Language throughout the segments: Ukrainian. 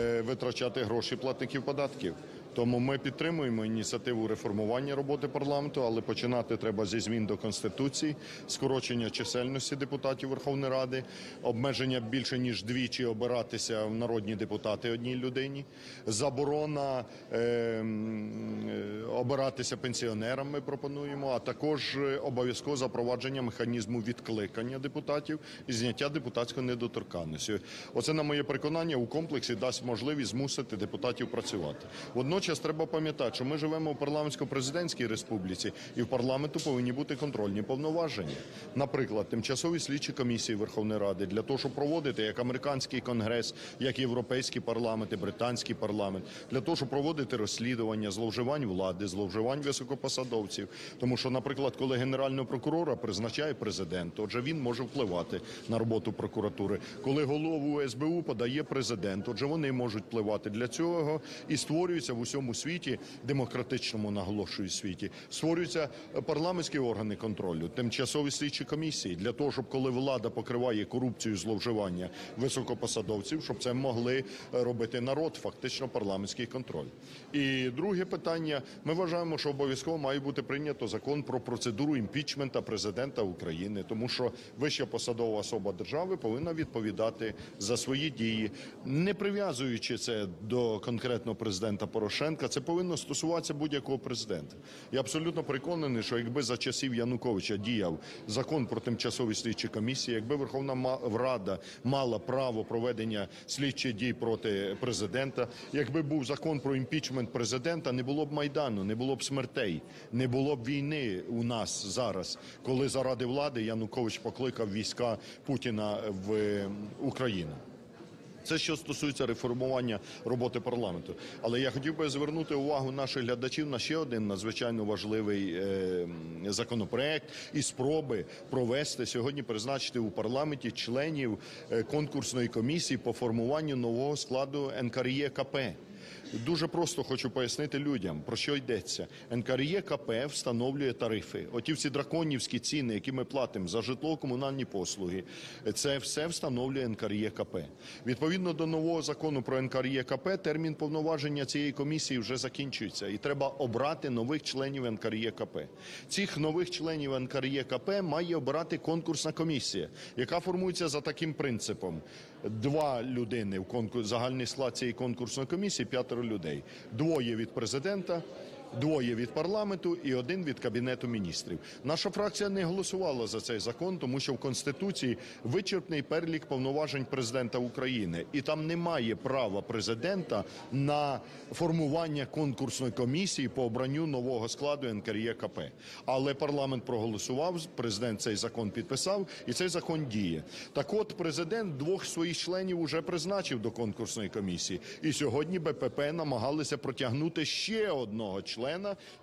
е, витрачати гроші платників податків. Тому ми підтримуємо ініціативу реформування роботи парламенту, але починати треба зі змін до конституції, скорочення чисельності депутатів Верховної Ради, обмеження більше ніж двічі обиратися в народні депутати одній людині, заборона е, е, обиратися пенсіонерам. Ми пропонуємо, а також е, обов'язково запровадження механізму відкликання депутатів і зняття депутатської недоторканності. Оце на моє переконання у комплексі дасть можливість змусити депутатів працювати. Водночас треба пам'ятати, що ми живемо у парламентсько-президентській республіці, і в парламенту повинні бути контрольні повноваження. Наприклад, тимчасові слідчі комісії Верховної Ради для того, щоб проводити як американський конгрес, як європейський парламент, і британський парламент, для того, щоб проводити розслідування зловживань влади, зловживань високопосадовців. Тому що, наприклад, коли генерального прокурора призначає президент, отже, він може впливати на роботу прокуратури. Коли голову СБУ подає президент, отже, вони можуть впливати для цього і створюється в усьому світі, демократичному наголошую світі, створюються парламентські органи контролю, тимчасові слідчі комісії для того, щоб коли влада покриває корупцію, зловживання високопосадовців, щоб це могли робити народ, фактично парламентський контроль. І друге питання: ми вважаємо, що обов'язково має бути прийнято закон про процедуру імпічмента президента України, тому що вища посадова особа держави повинна відповідати за свої дії, не прив'язуючи це до конкретного президента Порошенка. Це повинно стосуватися будь-якого президента. Я абсолютно переконаний, що якби за часів Януковича діяв закон про тимчасові слідчі комісії, якби Верховна Рада мала право проведення слідчих дій проти президента, якби був закон про імпічмент президента, не було б майдану, не було б смертей, не було б війни у нас зараз, коли заради влади Янукович покликав війська Путіна в Україну. Це що стосується реформування роботи парламенту. Але я хотів би звернути увагу наших глядачів на ще один надзвичайно важливий е, законопроект і спроби провести сьогодні призначити у парламенті членів е, конкурсної комісії по формуванню нового складу НКРЄКП. Дуже просто хочу пояснити людям, про що йдеться. НКРЄКП встановлює тарифи. Оті всі драконівські ціни, які ми платимо за житлово-комунальні послуги, це все встановлює НКРЄКП. Відповідно до нового закону про НКРЄКП, термін повноваження цієї комісії вже закінчується, і треба обрати нових членів НКРЄКП. Цих нових членів НКРЄКП має обирати конкурсна комісія, яка формується за таким принципом: два людини в конкурс, загальний склад цієї конкурсної комісії, п'ятеро людей, двоє від президента. Двоє від парламенту і один від кабінету міністрів. Наша фракція не голосувала за цей закон, тому що в конституції вичерпний перелік повноважень президента України, і там немає права президента на формування конкурсної комісії по обранню нового складу НКРЄКП. Але парламент проголосував, президент цей закон підписав, і цей закон діє. Так, от президент двох своїх членів уже призначив до конкурсної комісії, і сьогодні БПП намагалися протягнути ще одного члена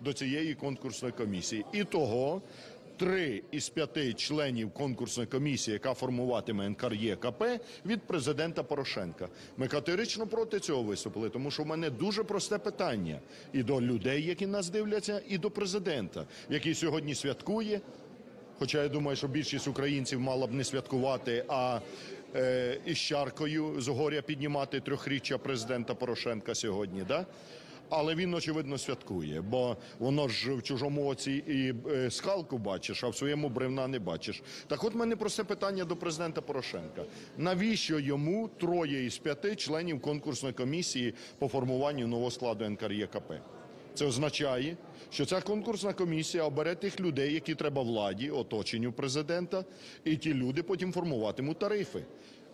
до цієї конкурсної комісії. І того три із п'яти членів конкурсної комісії, яка формуватиме НКРЄКП, від президента Порошенка. Ми категорично проти цього виступили, тому що в мене дуже просте питання і до людей, які нас дивляться, і до президента, який сьогодні святкує. Хоча я думаю, що більшість українців мала б не святкувати, а е, із чаркою з горя піднімати трьохріччя президента Порошенка сьогодні. Да? Але він, очевидно, святкує, бо воно ж в чужому оці і е, скалку бачиш, а в своєму бревна не бачиш. Так от мене просте питання до президента Порошенка. Навіщо йому троє із п'яти членів конкурсної комісії по формуванню нового складу НКРЄКП? Це означає, що ця конкурсна комісія обере тих людей, які треба владі, оточенню президента, і ті люди потім формуватимуть тарифи.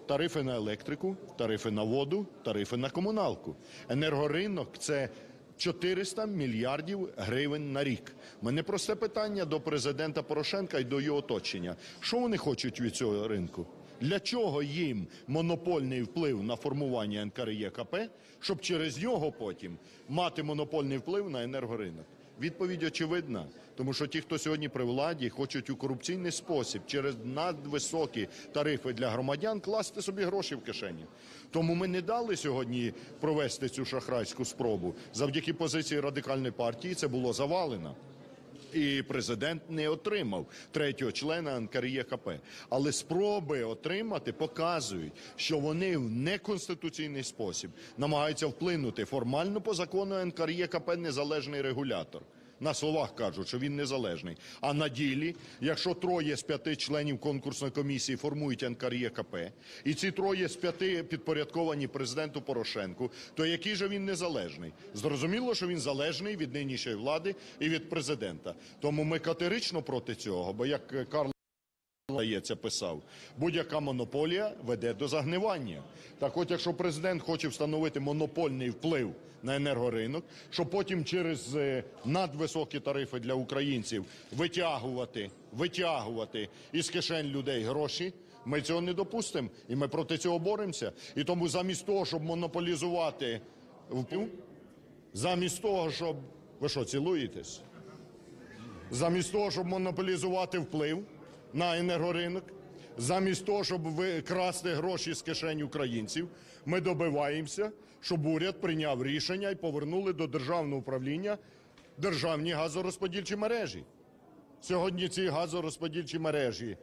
Тарифи на електрику, тарифи на воду, тарифи на комуналку. Енергоринок це 400 мільярдів гривень на рік. Мене просте питання до президента Порошенка і до його оточення. Що вони хочуть від цього ринку? Для чого їм монопольний вплив на формування НКРЄКП, щоб через нього потім мати монопольний вплив на енергоринок? Відповідь очевидна, тому що ті, хто сьогодні при владі, хочуть у корупційний спосіб через надвисокі тарифи для громадян класти собі гроші в кишені. Тому ми не дали сьогодні провести цю шахрайську спробу. Завдяки позиції радикальної партії це було завалено. І президент не отримав третього члена НКРЄКП. Але спроби отримати показують, що вони в неконституційний спосіб намагаються вплинути формально по закону НКРЄКП незалежний регулятор. На словах кажуть, що він незалежний. А на ділі, якщо троє з п'яти членів конкурсної комісії формують НКРЄКП, і ці троє з п'яти підпорядковані президенту Порошенку, то який же він незалежний? Зрозуміло, що він залежний від нинішньої влади і від президента. Тому ми категорично проти цього, бо як е, Карл Здається, писав, будь-яка монополія веде до загнивання. Так от, якщо президент хоче встановити монопольний вплив на енергоринок, щоб потім через е, надвисокі тарифи для українців витягувати, витягувати із кишень людей гроші, ми цього не допустимо. І ми проти цього боремося. І тому замість того, щоб монополізувати вплив, замість того, щоб... Ви що, цілуєтесь? Замість того, щоб монополізувати вплив на енергоринок, замість того, щоб ви- красти гроші з кишень українців, ми добиваємося, щоб уряд прийняв рішення і повернули до державного управління державні газорозподільчі мережі. Сьогодні ці газорозподільчі мережі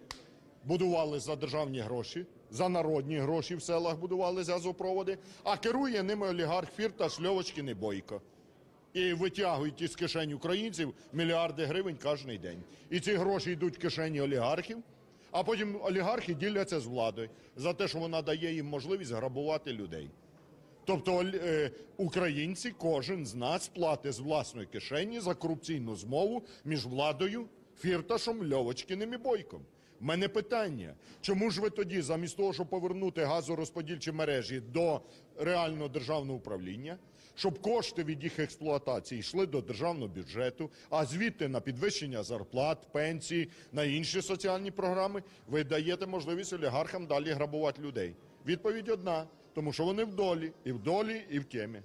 будували за державні гроші, за народні гроші в селах будували газопроводи, а керує ними олігарх Фірташ Льовочкін і Бойко і витягують із кишень українців мільярди гривень кожен день. І ці гроші йдуть в кишені олігархів, а потім олігархи діляться з владою за те, що вона дає їм можливість грабувати людей. Тобто е, українці, кожен з нас платить з власної кишені за корупційну змову між владою, Фірташом, Льовочкіним і Бойком. В мене питання, чому ж ви тоді, замість того, щоб повернути газорозподільчі мережі до реального державного управління, щоб кошти від їх експлуатації йшли до державного бюджету, а звідти на підвищення зарплат, пенсії, на інші соціальні програми, ви даєте можливість олігархам далі грабувати людей? Відповідь одна, тому що вони в долі, і в долі, і в темі.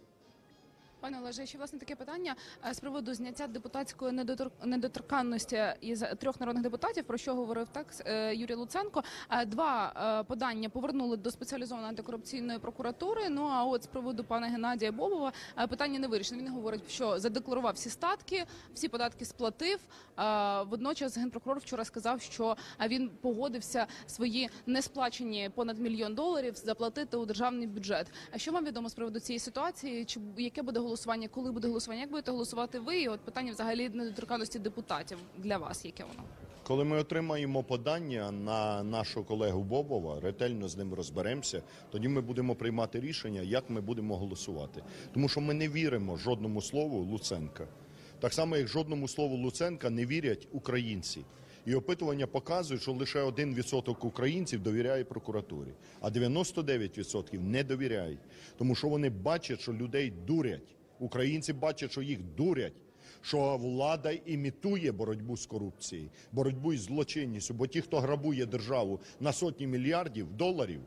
Пане Олеже, ще власне таке питання е, з приводу зняття депутатської недотор... недоторканності із трьох народних депутатів, про що говорив так е, Юрій Луценко. Е, Два подання повернули до спеціалізованої антикорупційної прокуратури. Ну а от з приводу пана Геннадія Бобова питання не вирішено. Він говорить, що задекларував всі статки, всі податки сплатив. Водночас генпрокурор вчора сказав, що він погодився свої несплачені понад мільйон доларів заплатити у державний бюджет. А що вам відомо з приводу цієї ситуації? Чи яке буде голосування? Коли буде голосування? Як будете голосувати ви? І от питання взагалі недоторканності депутатів для вас, яке воно? Коли ми отримаємо подання на нашого колегу Бобова, ретельно з ним розберемося, тоді ми будемо приймати рішення, як ми будемо голосувати. Тому що ми не віримо жодному слову Луценка. Так само, як жодному слову Луценка не вірять українці. І опитування показують, що лише 1% українців довіряє прокуратурі, а 99% не довіряють. Тому що вони бачать, що людей дурять. Українці бачать, що їх дурять що влада імітує боротьбу з корупцією, боротьбу із злочинністю. Бо ті, хто грабує державу на сотні мільярдів доларів,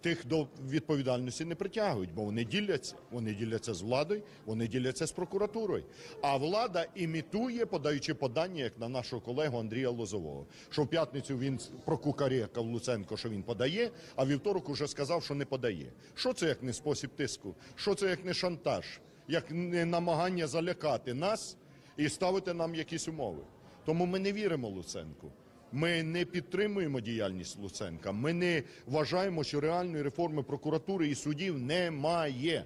тих до відповідальності не притягують, бо вони діляться. Вони діляться з владою, вони діляться з прокуратурою. А влада імітує, подаючи подання, як на нашого колегу Андрія Лозового, що в п'ятницю він прокукарекав Луценко, що він подає, а вівторок уже сказав, що не подає. Що це як не спосіб тиску? Що це як не шантаж? Як намагання залякати нас і ставити нам якісь умови. Тому ми не віримо Луценку. Ми не підтримуємо діяльність Луценка. Ми не вважаємо, що реальної реформи прокуратури і судів немає.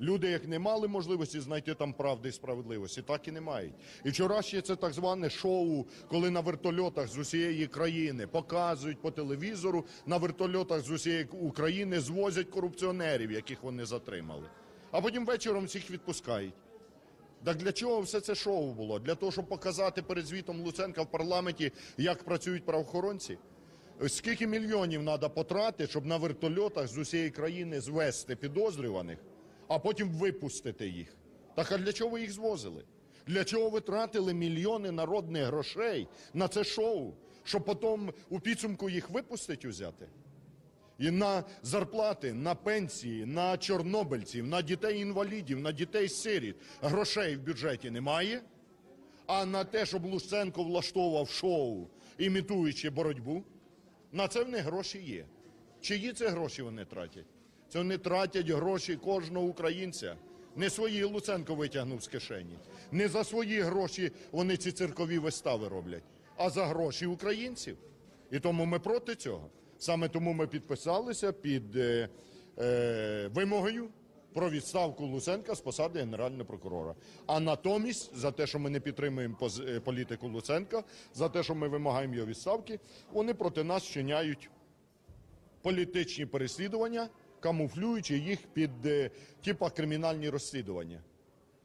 Люди, як не мали можливості знайти там правди і справедливості, так і не мають. І вчорашнє це так зване шоу, коли на вертольотах з усієї країни показують по телевізору, на вертольотах з усієї України звозять корупціонерів, яких вони затримали. А потім вечором всіх відпускають. Так для чого все це шоу було? Для того, щоб показати перед звітом Луценка в парламенті, як працюють правоохоронці? Скільки мільйонів треба потратити, щоб на вертольотах з усієї країни звести підозрюваних, а потім випустити їх? Так а для чого ви їх звозили? Для чого ви тратили мільйони народних грошей на це шоу, щоб потім у підсумку їх випустити взяти? І на зарплати, на пенсії, на чорнобильців, на дітей-інвалідів, на дітей-сиріт грошей в бюджеті немає. А на те, щоб Луценко влаштовував шоу, імітуючи боротьбу, на це в них гроші є. Чиї це гроші вони тратять? Це вони тратять гроші кожного українця. Не свої Луценко витягнув з кишені. Не за свої гроші вони ці циркові вистави роблять, а за гроші українців. І тому ми проти цього. Саме тому ми підписалися під е, е, вимогою про відставку Луценка з посади генерального прокурора. А натомість, за те, що ми не підтримуємо е, політику Луценка, за те, що ми вимагаємо його відставки, вони проти нас вчиняють політичні переслідування, камуфлюючи їх під е, типа кримінальні розслідування.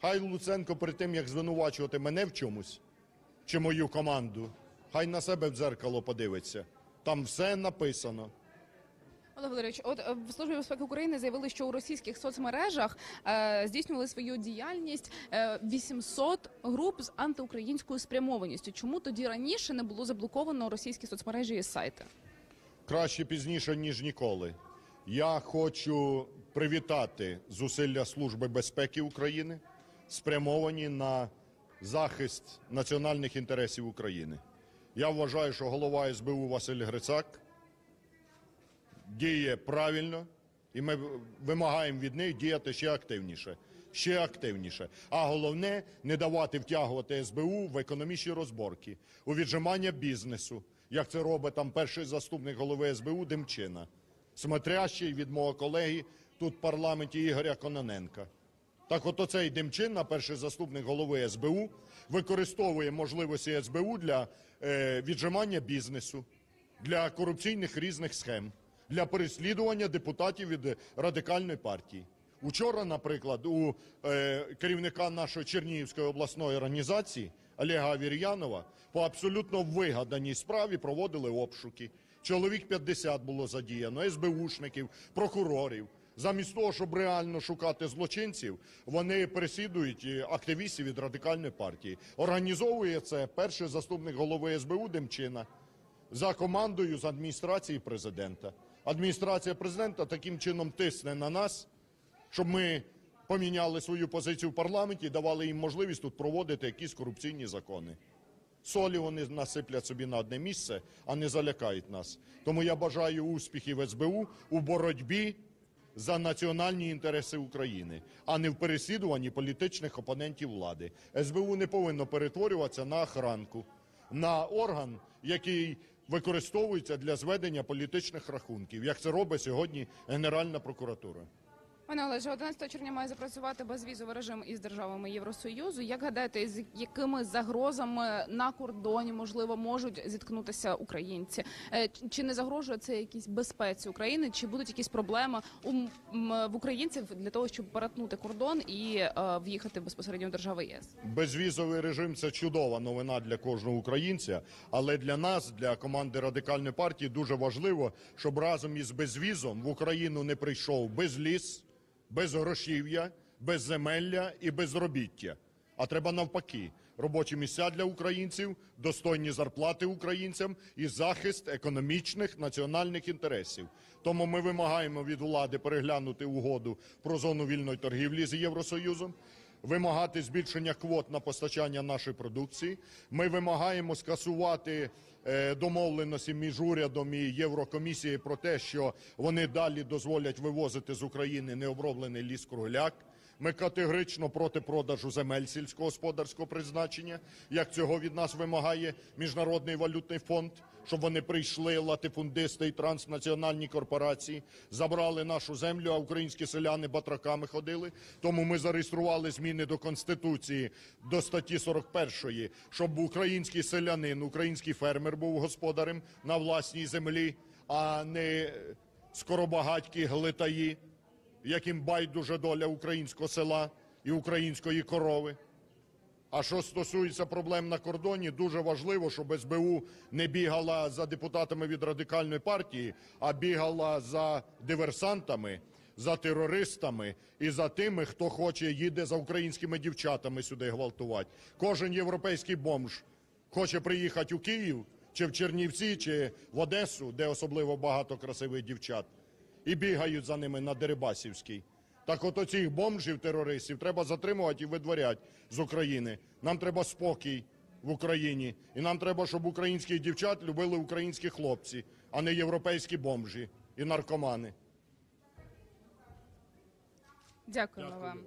Хай Луценко перед тим, як звинувачувати мене в чомусь чи мою команду, хай на себе в дзеркало подивиться. Там все написано. Олег Валерійович, от е, в службі безпеки України заявили, що у російських соцмережах е, здійснювали свою діяльність е, 800 груп з антиукраїнською спрямованістю. Чому тоді раніше не було заблоковано російські соцмережі і сайти? Краще пізніше, ніж ніколи. Я хочу привітати зусилля Служби безпеки України, спрямовані на захист національних інтересів України. Я вважаю, що голова СБУ Василь Грицак діє правильно, і ми вимагаємо від них діяти ще активніше. Ще активніше. А головне не давати втягувати СБУ в економічні розборки, у віджимання бізнесу, як це робить там перший заступник голови СБУ Демчина, смотрящий від мого колеги тут в парламенті Ігоря Кононенка. Так от оцей Демчина, перший заступник голови СБУ, використовує можливості СБУ для віджимання бізнесу, для корупційних різних схем, для переслідування депутатів від радикальної партії. Учора, наприклад, у е, керівника нашої Чернігівської обласної організації Олега Авір'янова по абсолютно вигаданій справі проводили обшуки. Чоловік 50 було задіяно, СБУшників, прокурорів. Замість того, щоб реально шукати злочинців, вони переслідують е, активістів від радикальної партії. Організовує це перший заступник голови СБУ Демчина за командою з адміністрації президента. Адміністрація президента таким чином тисне на нас, щоб ми поміняли свою позицію в парламенті і давали їм можливість тут проводити якісь корупційні закони. Солі вони насиплять собі на одне місце, а не залякають нас. Тому я бажаю успіхів СБУ у боротьбі за національні інтереси України, а не в переслідуванні політичних опонентів влади. СБУ не повинно перетворюватися на охранку, на орган, який використовується для зведення політичних рахунків, як це робить сьогодні Генеральна прокуратура. Пане Олеже, 11 червня має запрацювати безвізовий режим із державами Євросоюзу. Як гадаєте, з якими загрозами на кордоні можливо можуть зіткнутися українці? Е, Чи не загрожує це якійсь безпеці України? Чи будуть якісь проблеми в українців для того, щоб перетнути кордон і е, в'їхати безпосередньо в держави ЄС? Безвізовий режим це чудова новина для кожного українця, але для нас, для команди радикальної партії, дуже важливо, щоб разом із безвізом в Україну не прийшов безліс, безгрошів'я, безземелля і безробіття. А треба навпаки. Робочі місця для українців, достойні зарплати українцям і захист економічних національних інтересів. Тому ми вимагаємо від влади переглянути угоду про зону вільної торгівлі з Євросоюзом, вимагати збільшення квот на постачання нашої продукції. Ми вимагаємо скасувати е, домовленості між урядом і Єврокомісією про те, що вони далі дозволять вивозити з України необроблений ліс кругляк. Ми категорично проти продажу земель сільськогосподарського призначення, як цього від нас вимагає Міжнародний валютний фонд, щоб вони прийшли латифундисти і транснаціональні корпорації, забрали нашу землю, а українські селяни батраками ходили. Тому ми зареєстрували зміни до Конституції до статті 41, щоб український селянин, український фермер був господарем на власній землі, а не скоробагатькі глитаї яким байдуже доля українського села і української корови. А що стосується проблем на кордоні, дуже важливо, щоб СБУ не бігала за депутатами від радикальної партії, а бігала за диверсантами, за терористами і за тими, хто хоче їде за українськими дівчатами сюди гвалтувати. Кожен європейський бомж хоче приїхати у Київ чи в Чернівці, чи в Одесу, де особливо багато красивих дівчат і бігають за ними на Дерибасівській. Так от оцих бомжів, терористів треба затримувати і видворяти з України. Нам треба спокій в Україні. І нам треба, щоб українських дівчат любили українські хлопці, а не європейські бомжі і наркомани. Дякуємо вам.